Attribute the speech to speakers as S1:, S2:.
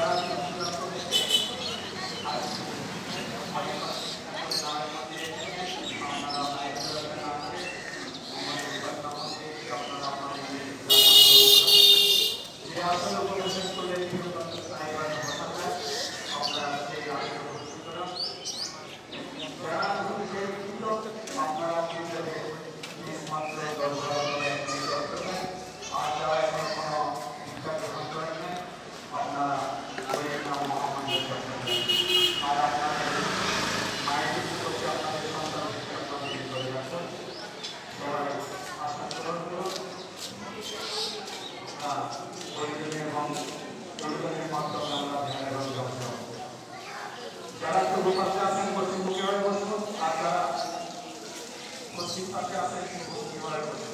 S1: Thank you. প্রয়োজনীয় এবং প্রয়োজনীয় মাধ্যমে আমরা ধ্যান এবং জপ যারা পূর্ব পাশে আছেন পশ্চিম বিহারে বসব আর যারা পশ্চিম পাশে আছেন পশ্চিম বিহারে বসব